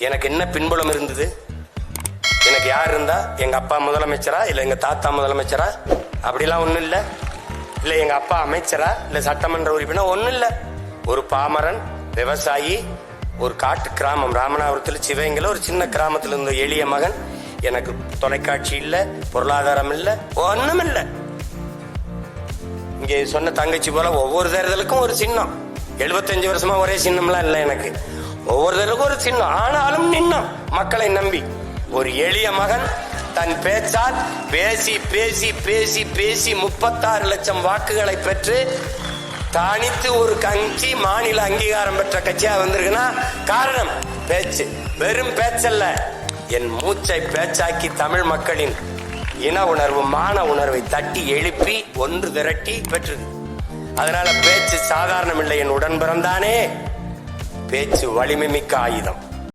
எனக்கு என்ன பின்புலம் இருந்தது? எனக்கு யார் இருந்தா? எங்க அப்பா முதலமைச்சரா? இல்ல எங்க தாத்தா முதலமைச்சரா? அப்படிலாம் ஒண்ணும் இல்ல. இல்ல எங்க அப்பா அமைச்சரா? இல்ல சட்டமன்ற உறுப்பினர்? ஒண்ணும் இல்ல. ஒரு பாமரன் விவசாயி ஒரு காட்டு கிராமம். ராமநாதபுரத்தில் சிவகங்கையில் ஒரு சின்ன கிராமத்தில் இருந்த எளிய மகன். எனக்கு தொலைக்காட்சி இல்ல பொருளாதாரம் இல்ல ஒண்ணும் இல்ல. இங்கே சொன்ன தங்கச்சி போல ஒவ்வொரு தேர்தலுக்கும் ஒரு சின்னம். 75 வருஷமா ஒரே சின்னம்லாம் இல்லை எனக்கு. ஒவ்வொருத்தருக்கும் ஒரு சின்னம். ஆனாலும் நின்னம். மக்களை நம்பி. ஒரு எளிய மகன் தன் பேச்சால் பேசி பேசி பேசி பேசி முப்பத்தாறு லட்சம் வாக்குகளை பெற்று தனித்து ஒரு கட்சி மாநில அங்கீகாரம் பெற்ற கட்சியா வந்திருக்குன்னா காரணம் பேச்சு. வெறும் பேச்சல்ல. என் மூச்சை பேச்சாக்கி தமிழ் மக்களின் இன உணர்வு மான உணர்வை தட்டி எழுப்பி ஒன்று திரட்டி பெற்றது. அதனால பேச்சு சாதாரணமில்லை. என் உடன் பிறந்தானே பேச்சு வலிமை மிக்க ஆயுதம்.